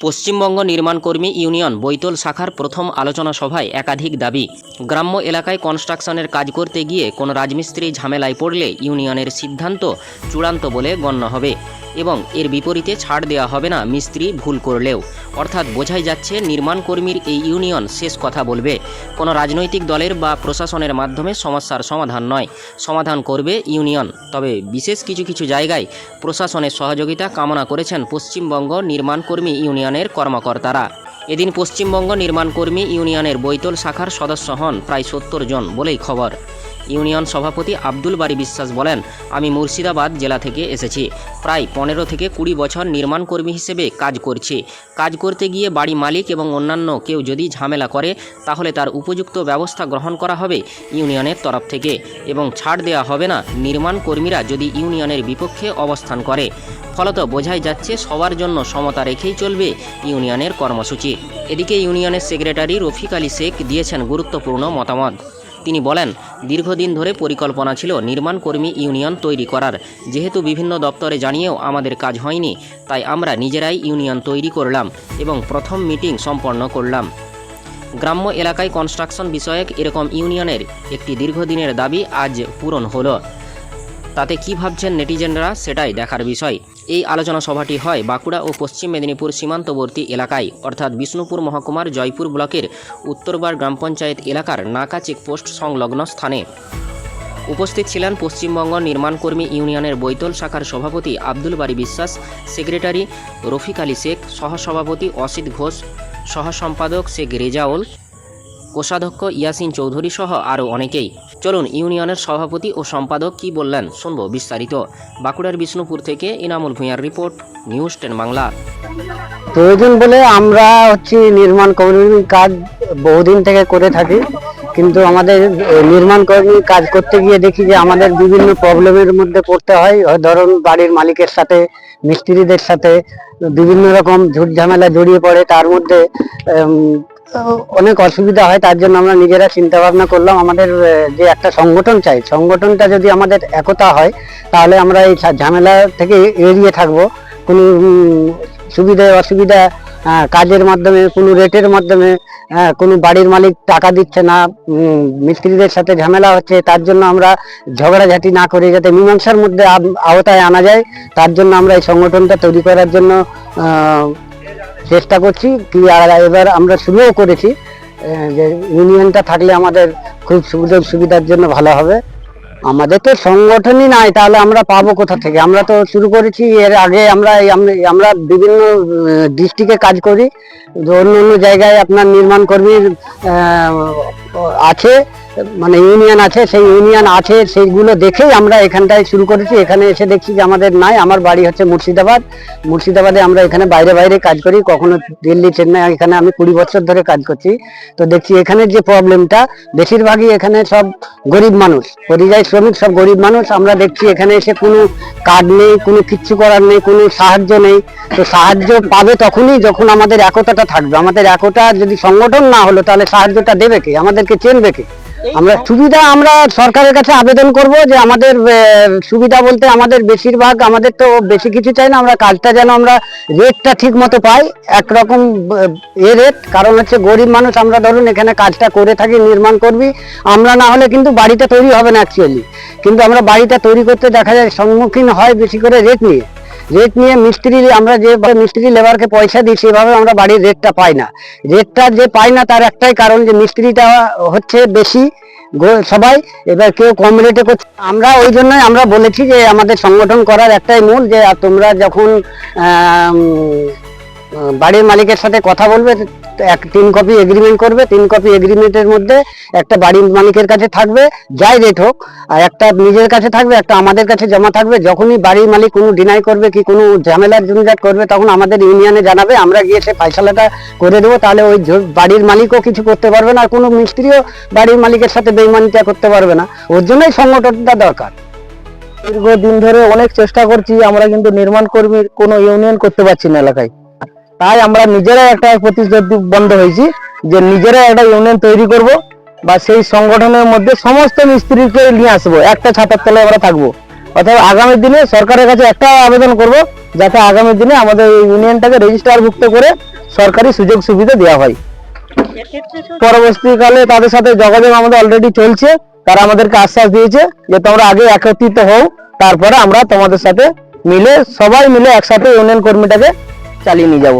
পশ্চিমবঙ্গ নির্মাণ কর্মী ইউনিয়ন বৈতল শাখার প্রথম আলোচনা সভায় একাধিক দাবি। গ্রাম্য এলাকায় কনস্ট্রাকশনের কাজ করতে গিয়ে কোনো রাজমিস্ত্রি ঝামেলায় পড়লে ইউনিয়নের সিদ্ধান্ত চূড়ান্ত বলে গণ্য হবে এবং এর বিপরীতে ছাড় দেওয়া হবে না মিস্ত্রি ভুল করলেও। অর্থাৎ বোঝাই যাচ্ছে নির্মাণ কর্মীর এই ইউনিয়ন শেষ কথা বলবে। কোনো রাজনৈতিক দলের বা প্রশাসনের মাধ্যমে সমস্যার সমাধান নয়। সমাধান করবে ইউনিয়ন। তবে বিশেষ কিছু কিছু জায়গায় প্রশাসনের সহযোগিতা কামনা করেছেন পশ্চিমবঙ্গ নির্মাণ কর্মী ইউনিয়নের কর্মকর্তারা। এদিন পশ্চিমবঙ্গ নির্মাণকর্মী ইউনিয়নের বৈতল শাখার সদস্য হন প্রায় সত্তর জন বলেই খবর। ইউনিয়ন সভাপতি আব্দুল বারি বিশ্বাস বলেন, আমি মুর্শিদাবাদ জেলা থেকে এসেছি। প্রায় পনেরো থেকে কুড়ি বছর নির্মাণ কর্মী হিসেবে কাজ করছি। কাজ করতে গিয়ে বাড়ি মালিক এবং অন্যান্য কেউ যদি ঝামেলা করে, তাহলে তার উপযুক্ত ব্যবস্থা গ্রহণ করা হবে ইউনিয়নের তরফ থেকে এবং ছাড় দেওয়া হবে না নির্মাণ কর্মীরা যদি ইউনিয়নের বিপক্ষে অবস্থান করে। ফলত বোঝাই যাচ্ছে, সবার জন্য সমতা রেখেই চলবে ইউনিয়নের কর্মসূচি। এদিকে ইউনিয়নের সেক্রেটারি রফিক আলী শেখ দিয়েছেন গুরুত্বপূর্ণ মতামত। তিনি বলেন, দীর্ঘদিন ধরে পরিকল্পনা ছিল নির্মাণ কর্মী ইউনিয়ন তৈরি করার। যেহেতু বিভিন্ন দপ্তরে জানিয়েও আমাদের কাজ হয়নি, তাই আমরা নিজেরাই ইউনিয়ন তৈরি করলাম এবং প্রথম মিটিং সম্পন্ন করলাম। গ্রাম্য এলাকায় কনস্ট্রাকশন বিষয়ক এরকম ইউনিয়নের একটি দীর্ঘদিনের দাবি আজ পূরণ হলো। তাতে কি ভাবছেন নেটিজেনরা সেটাই দেখার বিষয়। এই আলোচনা সভাটি হয় বাঁকুড়া ও পশ্চিম মেদিনীপুর সীমান্তবর্তী এলাকায়। অর্থাৎ বিষ্ণুপুর মহকুমার জয়পুর ব্লকের উত্তরবার গ্রাম পঞ্চায়েত এলাকার নাকা চেকপোস্ট সংলগ্ন স্থানে। উপস্থিত ছিলেন পশ্চিমবঙ্গ নির্মাণকর্মী ইউনিয়নের বৈতল শাখার সভাপতি আব্দুল বারি বিশ্বাস, সেক্রেটারি রফিক আলী শেখ, সহসভাপতি অসিত ঘোষ সহ সম্পাদক শেখ রেজাউল কোষাধ্যক্ষ ইয়াসিন চৌধুরী সহ আরও অনেকেই। চলুন ইউনিয়নের সভাপতি ও সম্পাদক কি বললেন শুনব বিস্তারিত। বাঁকুড়ার বিষ্ণুপুর থেকে ইনামুল ভূঁইয়ার রিপোর্ট, নিউজ টেন বাংলা। প্রয়োজন বলে আমরা হচ্ছে নির্মাণ কর্মী কাজ বহুদিন থেকে করে থাকি। কিন্তু আমাদের নির্মাণ কর্মী কাজ করতে গিয়ে দেখি যে আমাদের বিভিন্ন প্রবলেমের মধ্যে পড়তে হয়। ধরুন বাড়ির মালিকের সাথে, মিস্ত্রিদের সাথে, বিভিন্ন রকম ঝুট ঝামেলা জড়িয়ে পড়ে। তার মধ্যে অনেক অসুবিধা হয়, তার জন্য আমরা নিজেরা চিন্তা ভাবনা করলাম। আমাদের যে একটা সংগঠন চাই, সংগঠনটা যদি আমাদের একতা হয়, তাহলে আমরা এই ঝামেলা থেকে এড়িয়ে থাকব। কোনো সুবিধা, অসুবিধা কাজের মাধ্যমে, কোনো রেটের মাধ্যমে কোনো বাড়ির মালিক টাকা দিচ্ছে না মিস্ত্রিদের সাথে ঝামেলা হচ্ছে, তার জন্য আমরা ঝগড়াঝাটি না করে, যাতে মীমাংসার মধ্যে আওতায় আনা যায়। তার জন্য আমরা এই সংগঠনটা তৈরি করার জন্য চেষ্টা করছি কি আর এবার আমরা শুরুও করেছি যে ইউনিয়নটা থাকলে আমাদের খুব সুযোগ সুবিধার জন্য ভালো হবে। আমাদের তো সংগঠনই নাই, তাহলে আমরা পাবো কোথা থেকে? আমরা তো শুরু করেছি, এর আগে আমরা আমরা বিভিন্ন ডিস্ট্রিক্টে কাজ করি অন্য অন্য জায়গায় আপনার নির্মাণ কর্মীর আছে। মানে ইউনিয়ন আছে, সেই ইউনিয়ন আছে, সেইগুলো দেখেই আমরা এখানটায় শুরু করেছি। এখানে এসে দেখছি যে আমাদের নাই, আমার বাড়ি হচ্ছে মুর্শিদাবাদ। মুর্শিদাবাদে আমরা এখানে বাইরে বাইরে কাজ করি, কখনো দিল্লি, চেন্নাই, এখানে আমি কুড়ি বছর ধরে কাজ করছি। তো দেখছি এখানে যে প্রবলেমটা বেশিরভাগই এখানে সব গরিব মানুষ, পরিযায়ী শ্রমিক সব গরিব মানুষ। আমরা দেখছি এখানে এসে কোনো কার্ড নেই, কোনো কিচ্ছু করার নেই, কোনো সাহায্য নেই। তো সাহায্য পাবে তখনই যখন আমাদের একতাটা থাকবে। আমাদের একতা যদি সংগঠন না হলো, তাহলে সাহায্যটা দেবে কে? আমাদেরকে চেনবে কে? আমরা সুবিধা আমরা সরকারের কাছে আবেদন করব যে আমাদের সুবিধা বলতে আমাদের বেশিরভাগ আমাদের তো বেশি কিছু চাই না আমরা কাজটা যেন আমরা রেটটা ঠিক মতো পাই একরকম এ রেট কারণ হচ্ছে গরিব মানুষ আমরা ধরুন এখানে কাজটা করে থাকি নির্মাণ করবি আমরা না হলে কিন্তু বাড়িটা তৈরি হবে না অ্যাকচুয়ালি কিন্তু আমরা বাড়িটা তৈরি করতে দেখা যায় সম্মুখীন হয় বেশি করে রেট নিয়ে। রেট নিয়ে মিস্ত্রি, আমরা যে মিস্ত্রি লেবারকে পয়সা দিই, সেভাবে আমরা বাড়ির রেটটা পাই না। রেটটা যে পাই না, তার একটাই কারণ যে মিস্ত্রিটা হচ্ছে বেশি সবাই, এবার কেউ কম রেটে করছে। আমরা ওই জন্যই আমরা বলেছি যে আমাদের সংগঠন করার একটাই মূল যে তোমরা যখন বাড়ির মালিকের সাথে কথা বলবে এক তিন কপি এগ্রিমেন্ট করবে, তিন কপি এগ্রিমেন্টের মধ্যে একটা বাড়ির মালিকের কাছে থাকবে, যাই রেট হোক, আর একটা নিজের কাছে থাকবে, একটা আমাদের কাছে জমা থাকবে, যখনই বাড়ির মালিক কোনো ডিনাই করবে কি কোনো ঝামেলার জঞ্জাট করবে, তখন আমাদের ইউনিয়নে জানাবে, আমরা গিয়ে সে ফাইসালাটা করে দেবো, তাহলে ওই বাড়ির মালিকও কিছু করতে পারবে না, আর কোনো মিস্ত্রিও বাড়ির মালিকের সাথে বেইমানিটা করতে পারবে না। ওর জন্যই সংগঠনটা দরকার। দীর্ঘদিন ধরে অনেক চেষ্টা করছি, আমরা কিন্তু নির্মাণ কর্মীর কোনো ইউনিয়ন করতে পারছি না এলাকায়। তাই আমরা নিজেরাই একটা প্রতিশ্রুতিবদ্ধ হয়েছি যে নিজেরাই একটা ইউনিয়ন তৈরি করব বা সেই সংগঠনের মধ্যে সমস্ত মিস্ত্রিকে নিয়ে আসব একটা ছাতার তলায় আমরা থাকব। অর্থাৎ আগামী দিনে সরকারের কাছে একটা আবেদন করব যাতে আগামী দিনে আমাদের এই ইউনিয়নটাকে রেজিস্টারভুক্ত করে সরকারি সুযোগ সুবিধা দেওয়া হয়। পরবর্তীকালে তাদের সাথে যোগাযোগ আমাদের অলরেডি চলছে তারা আমাদেরকে আশ্বাস দিয়েছে যে তোমরা আগে একত্রিত হও তারপরে আমরা তোমাদের সাথে মিলে সবাই মিলে একসাথে ইউনিয়ন কর্মীটাকে চালিয়ে নিয়ে যাব।